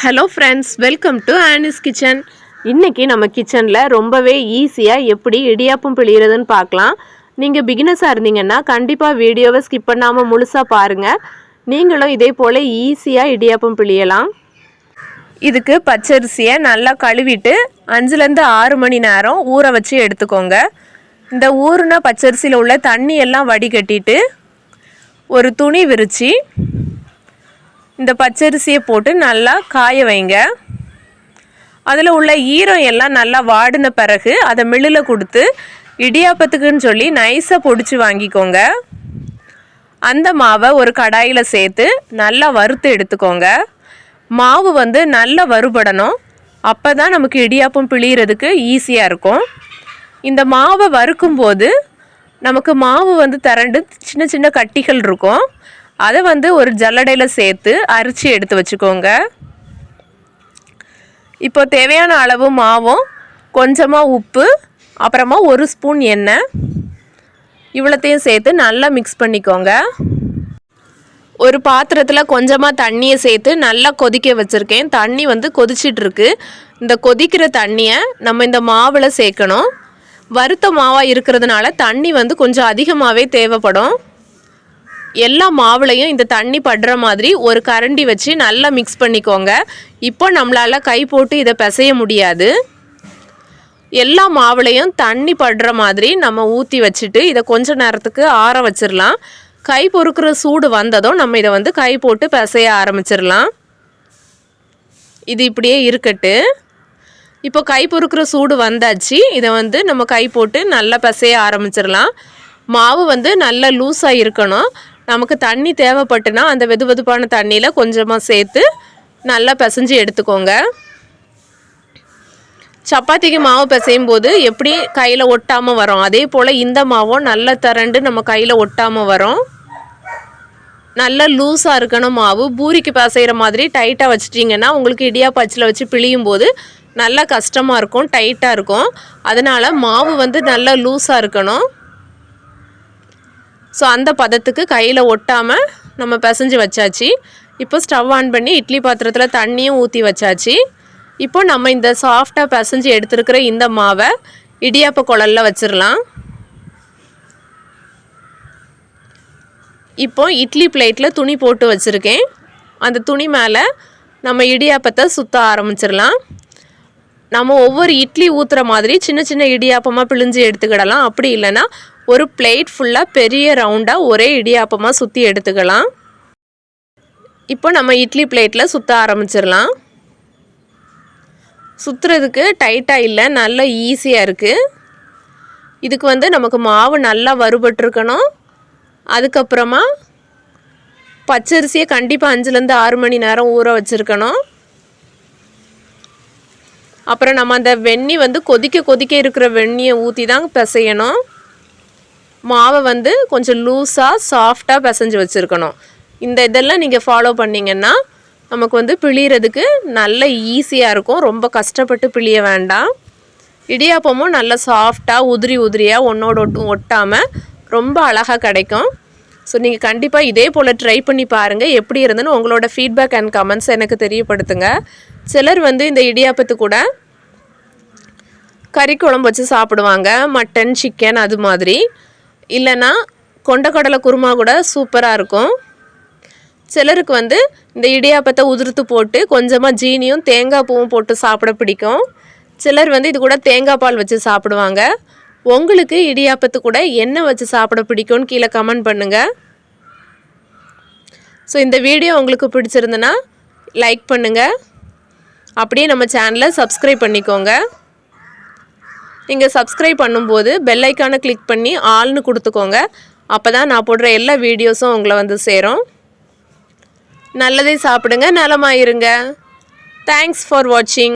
Hello friends welcome to Annie's kitchen இன்றைக்கி நம்ம கிச்சனில் ரொம்பவே ஈஸியாக எப்படி இடியாப்பம் பிழிகிறதுன்னு பார்க்கலாம். நீங்கள் பிகினஸாக இருந்தீங்கன்னா கண்டிப்பாக வீடியோவை ஸ்கிப் பண்ணாமல் முழுசாக பாருங்கள் நீங்களும் இதே போல் ஈஸியாக இடியாப்பம் பிழியலாம். இதுக்கு பச்சரிசியை நல்லா கழுவிட்டு அஞ்சுலேருந்து ஆறு மணி நேரம் ஊற வச்சு எடுத்துக்கோங்க. இந்த ஊறுன பச்சரிசியில் உள்ள தண்ணியெல்லாம் வடிகட்டிட்டு ஒரு துணி விரித்து இந்த பச்சரிசியை போட்டு நல்லா காய வைங்க. அதில் உள்ள ஈரம் எல்லாம் நல்லா வாடின பிறகு அதை மில்லில் கொடுத்து இடியாப்பத்துக்குன்னு சொல்லி நைஸாக பொடிச்சு வாங்கிக்கோங்க. அந்த மாவை ஒரு கடாயில் சேர்த்து நல்லா வறுத்து எடுத்துக்கோங்க. மாவு வந்து நல்லா வறுபடணும். அப்போ தான் நமக்கு இடியாப்பம் பிழியறதுக்கு ஈஸியாக இருக்கும். இந்த மாவை வறுக்கும்போது நமக்கு மாவு வந்து திரண்டு சின்ன சின்ன கட்டிகள் இருக்கும். அதை வந்து ஒரு ஜல்லடையில் சேர்த்து அரிச்சு எடுத்து வச்சுக்கோங்க. இப்போ தேவையான அளவு மாவும் கொஞ்சமாக உப்பு அப்புறமா ஒரு ஸ்பூன் எண்ணெய். இவ்வளோத்தையும் சேர்த்து நல்லா மிக்ஸ் பண்ணிக்கோங்க. ஒரு பாத்திரத்தில் கொஞ்சமாக தண்ணியை சேர்த்து நல்லா கொதிக்க வச்சுருக்கேன். தண்ணி வந்து கொதிச்சிட்ருக்கு. இந்த கொதிக்கிற தண்ணியை நம்ம இந்த மாவில் சேர்க்கணும். வறுத்த மாவாக இருக்கிறதுனால தண்ணி வந்து கொஞ்சம் அதிகமாகவே தேவைப்படும். எல்லா மாவுலையும் இந்த தண்ணி படுற மாதிரி ஒரு கரண்டி வச்சு நல்லா மிக்ஸ் பண்ணிக்கோங்க. இப்போ நம்மளால் கை போட்டு இதை பிசைய முடியாது. எல்லா மாவுலையும் தண்ணி படுற மாதிரி நம்ம ஊற்றி வச்சுட்டு இதை கொஞ்ச நேரத்துக்கு ஆற வச்சிடலாம் கை பொறுக்கிற சூடு வந்ததும் நம்ம இதை வந்து கை போட்டு பிசைய ஆரம்பிச்சிடலாம் இது இப்படியே இருக்கட்டு. இப்போ கை பொறுக்கிற சூடு வந்தாச்சு. இதை வந்து நம்ம கை போட்டு நல்லா பிசைய ஆரம்பிச்சிடலாம் மாவு வந்து நல்லா லூஸாக இருக்கணும். நமக்கு தண்ணி தேவைப்பட்டுனா அந்த வெது வெதுப்பான தண்ணியில் கொஞ்சமாக சேர்த்து நல்லா பிசைஞ்சு எடுத்துக்கோங்க. சப்பாத்திக்கு மாவு பிசையும் போது எப்படி கையில் ஒட்டாமல் வரும்? அதே போல் இந்த மாவும் நல்லா திரண்டு நம்ம கையில் ஒட்டாமல் வரும். நல்லா லூஸாக இருக்கணும் மாவு. பூரிக்கு பிசைகிற மாதிரி டைட்டாக வச்சிட்டிங்கன்னா உங்களுக்கு இடியா பச்சில் வச்சு பிழியும் போது நல்லா கஷ்டமாக இருக்கும் டைட்டாக இருக்கும். அதனால் மாவு வந்து நல்லா லூஸாக இருக்கணும். ஸோ அந்த பதத்துக்கு கையில் ஒட்டாமல் நம்ம பிசைஞ்சு வச்சாச்சு. இப்போ ஸ்டவ் ஆன் பண்ணி இட்லி பாத்திரத்தில் தண்ணியும் ஊற்றி வச்சாச்சு. இப்போ நம்ம இந்த சாஃப்டாக பிசைஞ்சு எடுத்துருக்கிற இந்த மாவை இடியாப்ப குழலில் வச்சிடலாம் இப்போ இட்லி பிளேட்டில் துணி போட்டு வச்சுருக்கேன். அந்த துணி மேலே நம்ம இடியாப்பத்தை சுற்ற ஆரம்பிச்சிடலாம் நம்ம ஒவ்வொரு இட்லி ஊற்றுற மாதிரி சின்ன சின்ன இடியாப்பமாக பிழிஞ்சு எடுத்துக்கிடலாம். அப்படி இல்லைன்னா ஒரு பிளேட் ஃபுல்லாக பெரிய ரவுண்டாக ஒரே இடியாப்பமாக சுற்றி எடுத்துக்கலாம். இப்போ நம்ம இட்லி பிளேட்டில் சுற்ற ஆரம்பிச்சிடலாம். சுற்றுறதுக்கு டைட்டாக இல்லை நல்லா ஈஸியாக இருக்குது இதுக்கு வந்து நமக்கு மாவு நல்லா வறுபட்டுருக்கணும். அதுக்கப்புறமா பச்சரிசியை கண்டிப்பாக அஞ்சுலேருந்து ஆறு மணி நேரம் ஊற வச்சுருக்கணும். அப்புறம் நம்ம அந்த வெந்நி வந்து கொதிக்க கொதிக்க இருக்கிற வெந்நியை ஊற்றி தான் பிசையணும். மாவை வந்து கொஞ்சம் லூஸாக சாஃப்டாக பிசைஞ்சு வச்சுருக்கணும். இந்த இதெல்லாம் நீங்கள் ஃபாலோ பண்ணிங்கன்னா நமக்கு வந்து பிழியறதுக்கு நல்ல ஈஸியாக இருக்கும். ரொம்ப கஷ்டப்பட்டு பிழிய வேண்டாம். இடியாப்பமும் நல்ல சாஃப்டாக உதிரி உதிரியாக ஒன்றோட ஒட்டு ஒட்டாமல் ரொம்ப அழகாக கிடைக்கும். ஸோ நீங்கள் கண்டிப்பாக இதே போல் ட்ரை பண்ணி பாருங்கள் எப்படி இருந்துன்னு உங்களோட ஃபீட்பேக் அண்ட் கமெண்ட்ஸ் எனக்கு தெரியப்படுத்துங்க. சிலர் வந்து இந்த இடியாப்பத்து கூட கறி குழம்பு வச்சு சாப்பிடுவாங்க. மட்டன் சிக்கன் அது மாதிரி. இல்லைன்னா கொண்டக்கடலை குருமா கூட சூப்பராக இருக்கும். சிலருக்கு வந்து இந்த இடியாப்பத்தை உதிர்த்து போட்டு கொஞ்சமாக ஜீனியும் தேங்காய் பூவும் போட்டு சாப்பிட பிடிக்கும். சிலர் வந்து இது கூட தேங்காய் பால் வச்சு சாப்பிடுவாங்க. உங்களுக்கு இடியாப்பத்து கூட என்ன வச்சு சாப்பிட பிடிக்கும்னு கீழே கமெண்ட் பண்ணுங்கள் ஸோ இந்த வீடியோ உங்களுக்கு பிடிச்சிருந்துன்னா லைக் பண்ணுங்கள் அப்படியே நம்ம சேனலை சப்ஸ்கிரைப் பண்ணிக்கோங்க. நீங்கள் சப்ஸ்கிரைப் பண்ணும்போது பெல்லைக்கானை கிளிக் பண்ணி ஆள்னு கொடுத்துக்கோங்க. அப்போ தான் நான் போடுற எல்லா வீடியோஸும் உங்களை வந்து சேரும். நல்லதே சாப்பிடுங்க நலமாக இருங்க தேங்க்ஸ் ஃபார் வாட்சிங்